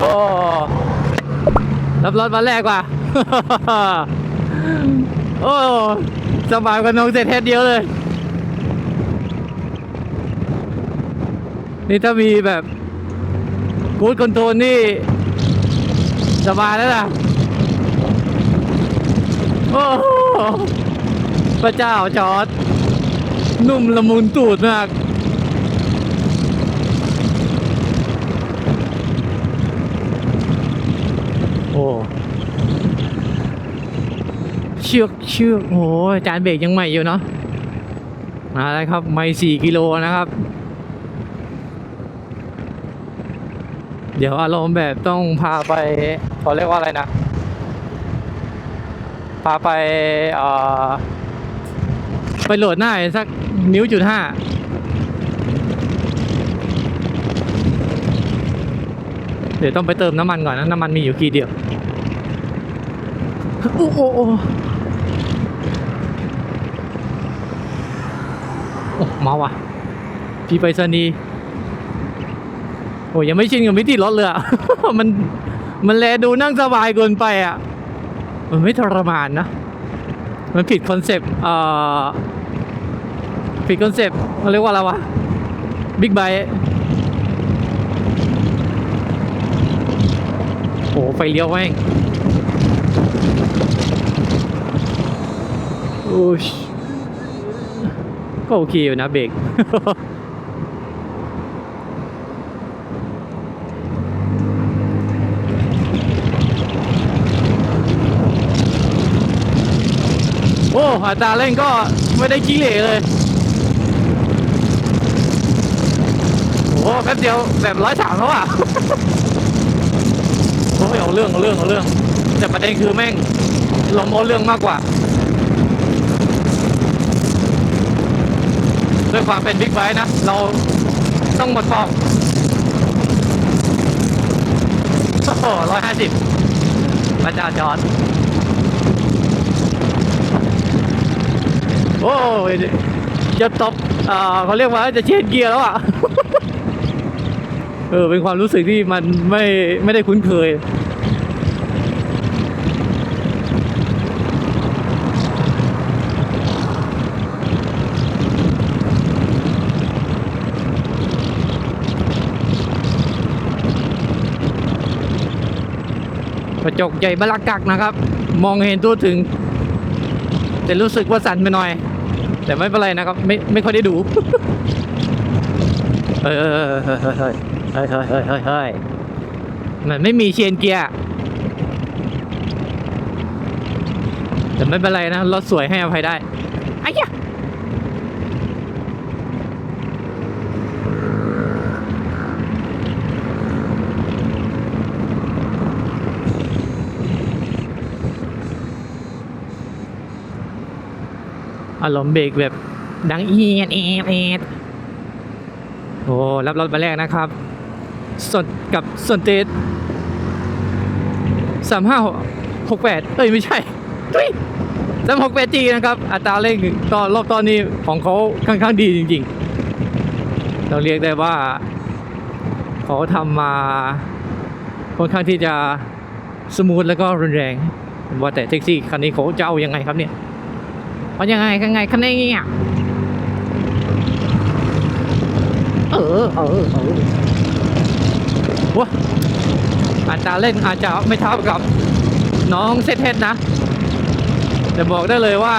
โอ้รับรถมาแรกว่ะ โอ้สบายกว่าน้องเซตเทสเดียวเลย นี่ถ้ามีแบบกูดคอนโทรลนี่สบายแล้วล่ะ โอ้พระเจ้าจอด นุ่มละมุนตูดมาก เชือกเชือกโอ้ยจานเบรกยังใหม่อยู่เนาะมาแล้วครับไม่สี่กิโลนะครับ เดี๋ยวอารมณ์แบบต้องพาไปเขาเรียกว่าอะไรนะ พาไปเอ่อไปโหลดหน้าสักนิ้วจุดห้าเดี๋ยวต้องไปเติมน้ำมันก่อนนะ น้ำมันมีอยู่ขีดเดียว โอ้โอ้ โอ้เมาว่ะ พี่ไปสนีย์โอ้ยังไม่ชินกับมิติรถเลยอะ มันมันแลดูนั่งสบายเกินไปอะ มันไม่ทรมานนะ มันผิดคอนเซปต์เอ่อผิดคอนเซปต์เขาเรียกว่าอะไรวะบิ๊กไบโอ้ไฟเลี้ยวแม่งโอ้ย ก็โอเคอยู่นะเบรกโอ้อัตราเร่งก็ไม่ได้ขี้เหร่เลยโอ้แป๊บเดียวแบบร้อยสามแล้วอะโอ้ยเอาเรื่องเอาเรื่องเอาเรื่องแต่ประเด็นคือแม่งลมเอาเรื่องมากกว่า ด้วยความเป็นบิ๊กไบค์นะ เราต้องหมดฟอกโอ้โหร้อยห้าสิบพระเจ้าจอด โอ้ยจะตบอ่าเขาเรียกว่าจะเชนเกียร์แล้วอะ เออ เป็นความรู้สึกที่มันไม่ไม่ได้คุ้นเคย จกใหญ่บลักกักนะครับ มองเห็นตัวถึง แต่รู้สึกว่าสั่นไปหน่อย แต่ไม่เป็นไรนะครับ ไม่ไม่ค่อยได้ดูเฮ้ยเฮ้ยเฮ้ยเฮ้ยเฮ้ยเฮ้ยเฮ้ยเฮ้ยเฮ้ยมันไม่มีเชียนเกียร์แต่ไม่เป็นไรนะรถสวยให้อภัยได้ไอ้ยะ อารมณ์เบรกแบบดังเอียดเอียดเอียดโอ้รับรถมาแรกนะครับส่วนกับส่วนเตสสามห้าหกแปดเอ้ยไม่ใช่ทุยสามหกแปดจีนะครับ อัตราเร่งตอนรอบตอนนี้ของเขาค่อนข้างดีจริงๆ เราเรียกได้ว่า เขาทำมาค่อนข้างที่จะสมูทแล้วก็รุนแรง ว่าแต่แท็กซี่คันนี้เขาจะเอายังไงครับเนี่ย เอายังไงยังไงคันนเนี่ยเออเออเออว้าอัตราเล่นอาจจะไม่เท่ากับน้องเซตเทสนะ แต่บอกได้เลยว่า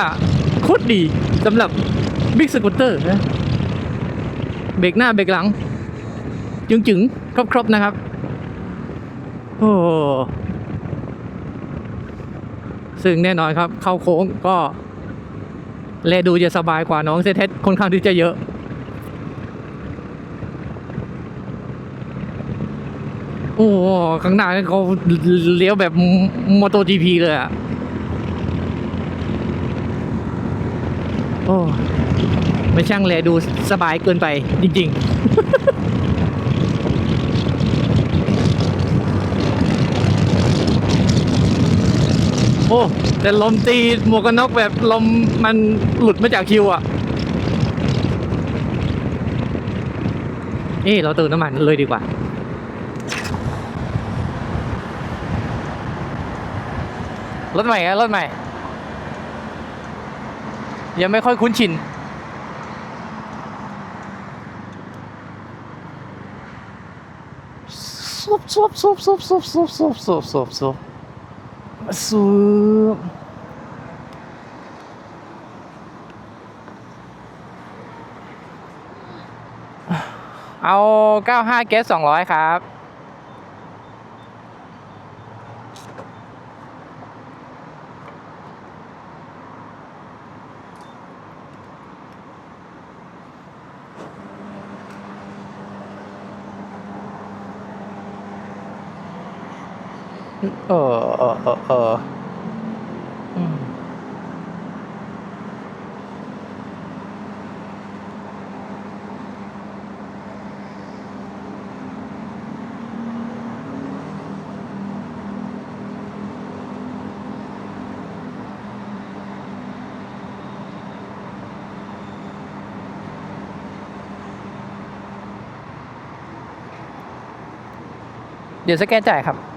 โคตรดีสำหรับบิ๊กสกูตเตอร์นะเบรกหน้าเบรกหลัง จึงจึงๆครบๆนะครับ โอ้ซึ่งแน่นอนครับ เข้าโค้งก็ แลดูจะสบายกว่าน้องเซเทสค่อนข้างที่จะเยอะ โอ้โหข้างหน้าเขาเลี้ยวแบบมอเตอร์จีพีเลยอะโอ้ไม่ช่างแลดูสบายเกินไปจริง ๆ โอ้แต่ลมตีหมวกกันน็อกแบบลมมันหลุดมาจากคิวอะ่ะนี่เราเติมน้ำมันเลยดีกว่า รถใหม่อะรถใหม่ ยังไม่ค่อยคุ้นชินซุบซุบซุบซุบซุบซุบซุบซุบซุบ สูบเอา 95 เกส200 ครับ เออเออเออเออเดี๋ยวสแกนจ่ายครับ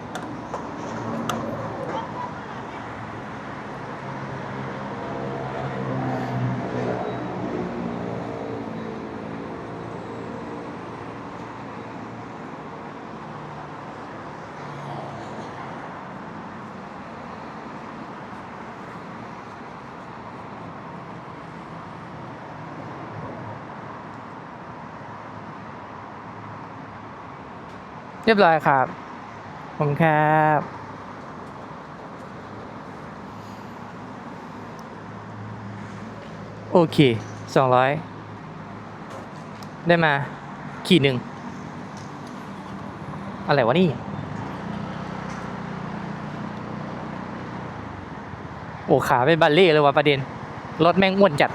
เรียบร้อยครับ ผมครับโอเคสองร้อยได้มา ขีดหนึ่ง อะไรวะนี่ โอ้ขาเป็นบัลเล่เลยวะประเด็น รถแม่งอ้วนจัด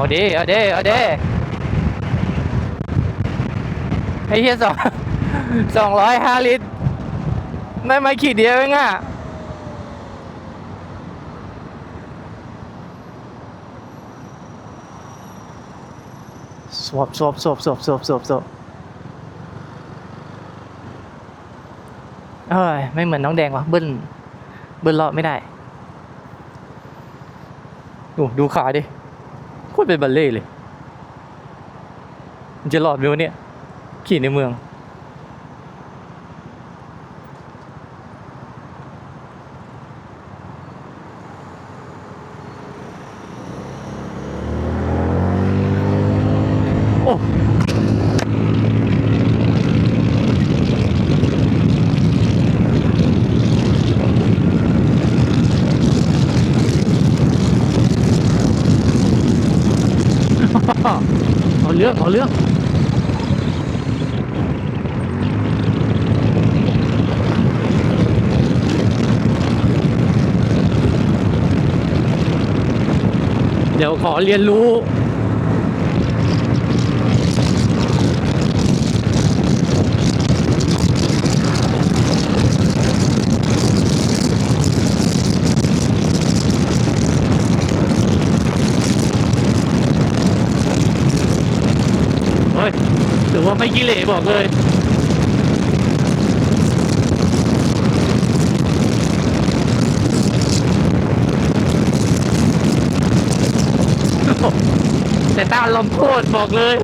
เอาดิเอาดิเอาดิไอ้เหี้ยสองสองร้อยห้าลิตรได้มาขีดเดียวเองอะสวบสวบสวบสวบสวบสวบสวบเอ้ยไม่เหมือนน้องแดงวะเบิ้ลเบิ้ลเลาะไม่ได้โอ้ดูขาดิโคตรเป็นบัลเล่เลย มันจะหลอดไหมวะเนี่ย ขี่ในเมือง เอาเรื่องเอาเรื่องเดี๋ยวขอเรียนรู้ ว่าไม่กิเลสบอกเลยแต่ต้านลมโคตรบอกเลย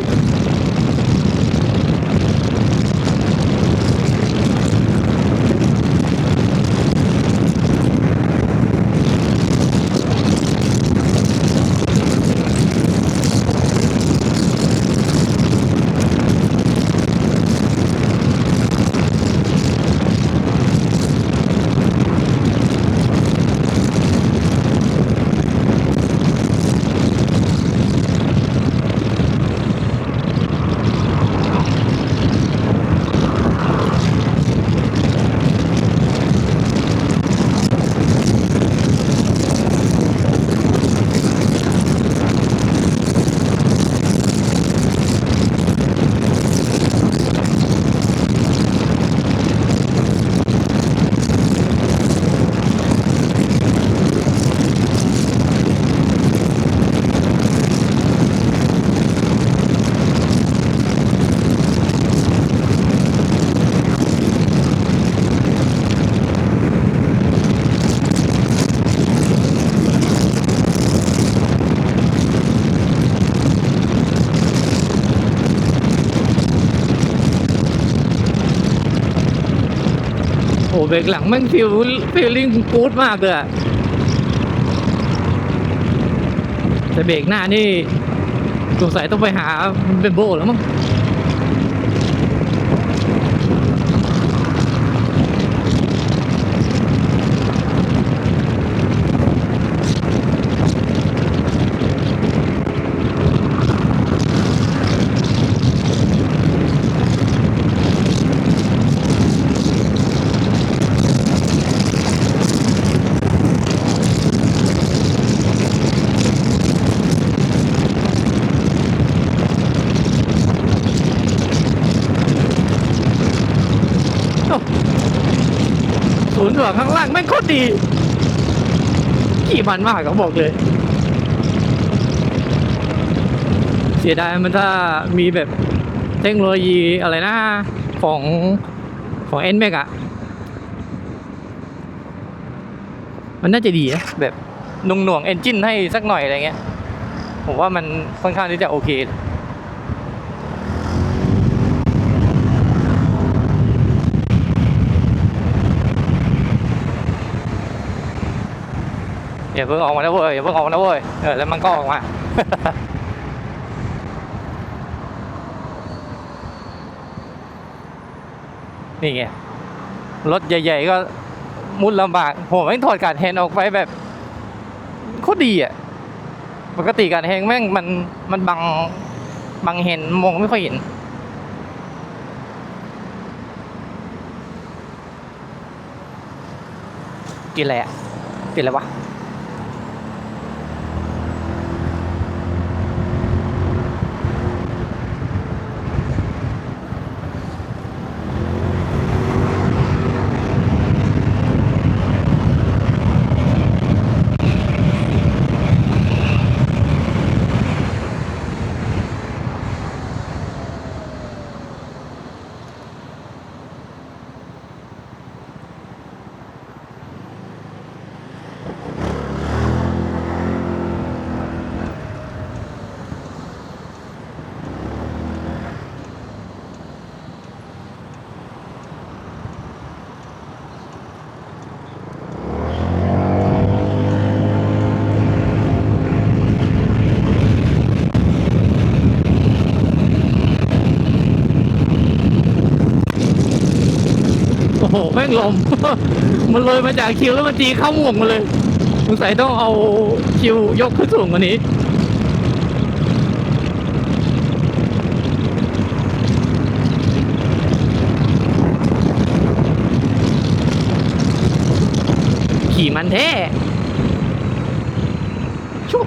หเบรกหลังแม่งฟิลฟิลลิ่งกู๊ดมากเลยอะแต่เบรกหน้านี่สงสัยต้องไปหาเป็นโบแล้วมั้ง ศูนย์ถ่วงข้างล่างแม่งโคตรดี ขี่มันมากเขาบอกเลย เสียดายมันถ้ามีแบบเทคโนโลยีอะไรนะ ของของ n m a x อะมันน่าจะดีนะแบบหนุ่งหน่วงเอนจินให้สักหน่อยอะไรเงี้ย ผมว่ามันค่อนข้างที่จะโอเค อย่าเพิ่งออกมานะเว้ยอย่าเพิ่งออกมานะเว้ยเออแล้วมันก็ออกมานี่ไงรถใหญ่ ๆ ก็มุดลำบากผมแม่งถอดการแฮนออกไปแบบโคตรดีอะปกติการแฮนแม่งมันมันบังบังเห็นมองไม่ค่อยเห็นกินอะไรอะกินอะไรวะ หแม่งลม มันเลยมาจากคิวแล้วมันจีเข้าหม่วกมาเลยสงสัยต้องเอาคิวยกขึ้นสูงกว่านี้ขี่มันแท้ชุบ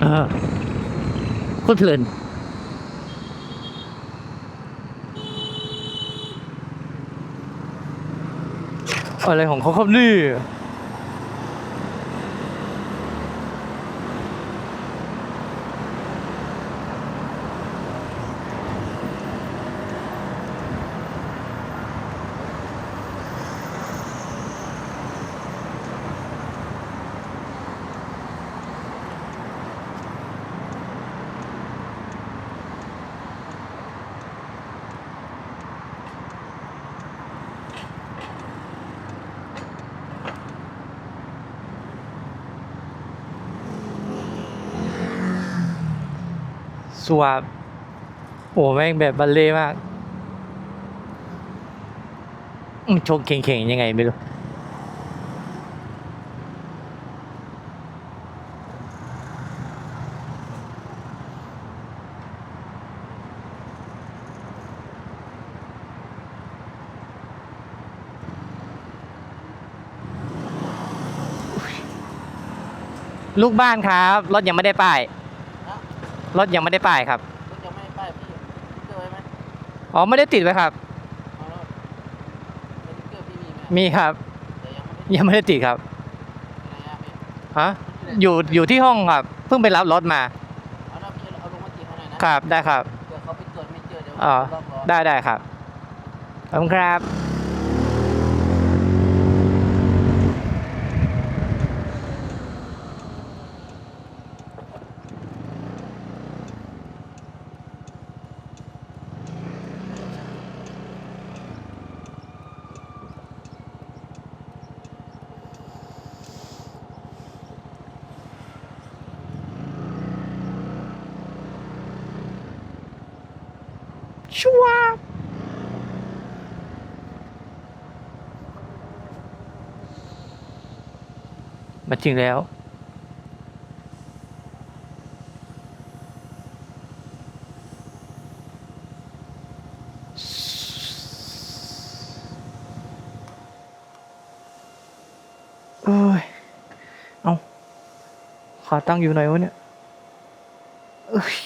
เออโคตรเพลินอะไรของเขาครับนี่ สวบโอ้แม่งแบบบัลเล่มากโชกเข่งๆยังไงไม่รู้ลูกบ้านครับ รถยังไม่ได้ป้าย รถยังไม่ได้ป้ายครับ รถยังไม่ป้ายพี่สติ๊กเกอร์ไว้ไหมอ๋อไม่ได้ติดไว้ครับ เอาแล้วสติ๊กเกอร์พี่มีไหมมีครับ แต่ยังไม่ได้ยังไม่ได้ติดครับไหนอะพี่ฮะอยู่อยู่ที่ห้องครับ เพิ่งไปรับรถมาเอาแล้วพี่เอาลงมาติดให้หน่อยนะครับได้ครับ เผื่อเขาไปตรวจไม่เจอเดี๋ยวอ๋อลองรอ ได้ได้ครับขอบคุณครับ ชัวบมาถึงแล้ว เอ้ย เอาขาตั้งอยู่ไหนวะเนี่ย เอ้ย